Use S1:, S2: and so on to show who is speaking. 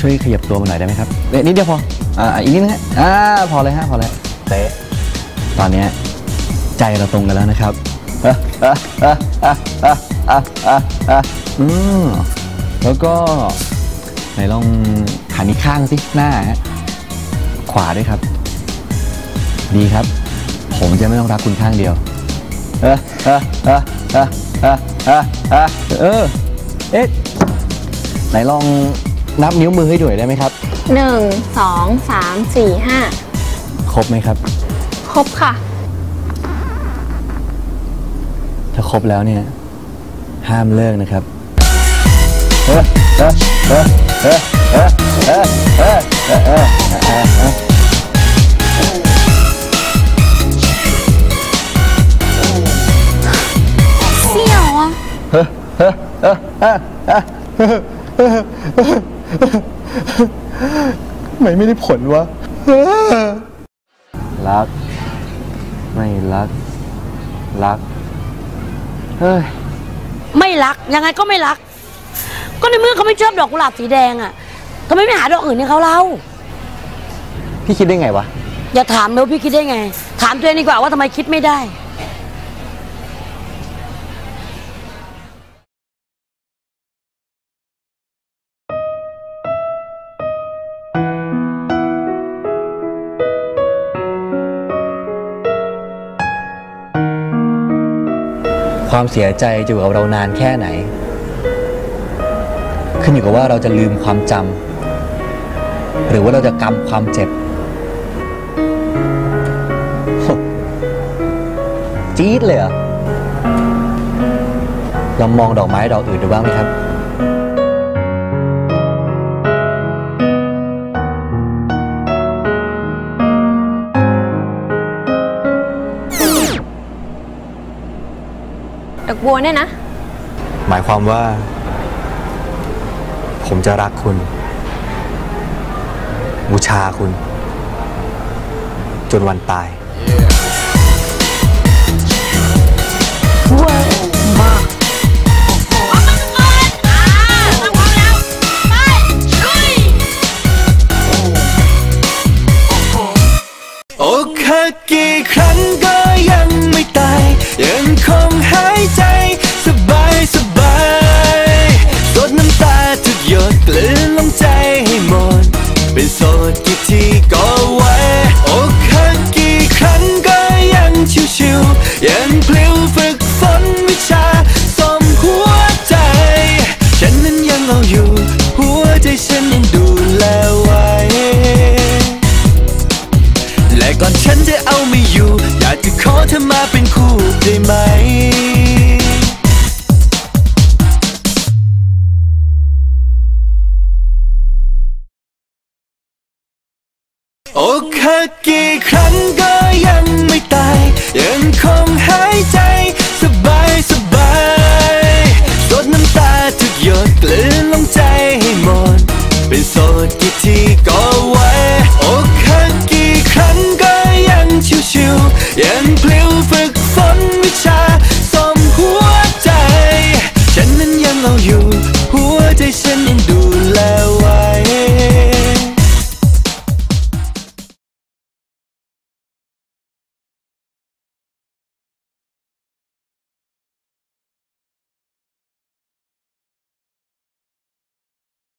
S1: ช่วยขยับตัวมาหน่อยได้ไหมครับนิดเดียวพออ่าอีกนิดนึงฮะอ่าพอเลยฮะพอเลยเตะตอนนี้ใจเราตรงกันแล้วนะครับอืมแล้วก็ไหนลองหันอีกข้างสิหน้าฮะขวาด้วยครับ ดีครับ ผมจะไม่ต้องรักคุณข้างเดียว เออเออเออเออเออเออเออเอ๊ะ ไหนลองนับนิ้วมือให้ด้วยได้ไหมครับ
S2: หนึ่งสองสามสี่ห้า
S1: ครบไหมครับ
S2: ครบค่ะ
S1: ถ้าครบแล้วเนี่ย ห้ามเลิกนะครับเออเออเออเออเออเออเออเออเออเออ
S2: เสี่ยวอะ
S1: ไม่ไม่ได้ผลวะ รัก ไม่รัก รัก เฮ้ย
S3: ไม่รัก ยังไงก็ไม่รัก ก็ในเมื่อเขาไม่ชอบดอกกุหลาบสีแดงอะทำไมไม่หาดอกอื่นให้เขาเล่า
S1: พี่คิดได้ไงวะ
S3: อย่าถามเลยว่าพี่คิดได้ไง ถามตัวเองดีกว่าว่าทำไมคิดไม่ได้
S1: ความเสียใจจะอยู่กับเรานานแค่ไหน ขึ้นอยู่กับว่าเราจะลืมความจำหรือว่าเราจะกำความเจ็บจี๊ดเลยเหรอลองมองดอกไม้ดอกอื่นดูบ้างไหมครับ
S2: ดอกบัวเนี่ยนะ
S1: หมายความว่า ผมจะรักคุณ บูชาคุณ จนวันตาย
S4: อกหักกี่ครั้งก็ เป็นโสดกี่ทีก็ไหวอกหักกี่ครั้งก็ยังชิวๆยังพลิ้วฝึกฝนวิชาสมหัวใจ ฉันนั้นยังเอาอยู่ หัวใจฉันยังดูแลไว้ และก่อนฉันจะเอาไม่อยู่ อยากจะขอเธอมาเป็นคู่ได้ไหม กี่ครั้งก็ยังไม่ตาย ยังคงหายใจ สบายสบายสดน้ำตาทุกหยดกลืนลงใจให้หมด เป็นโสดกี่ทีก็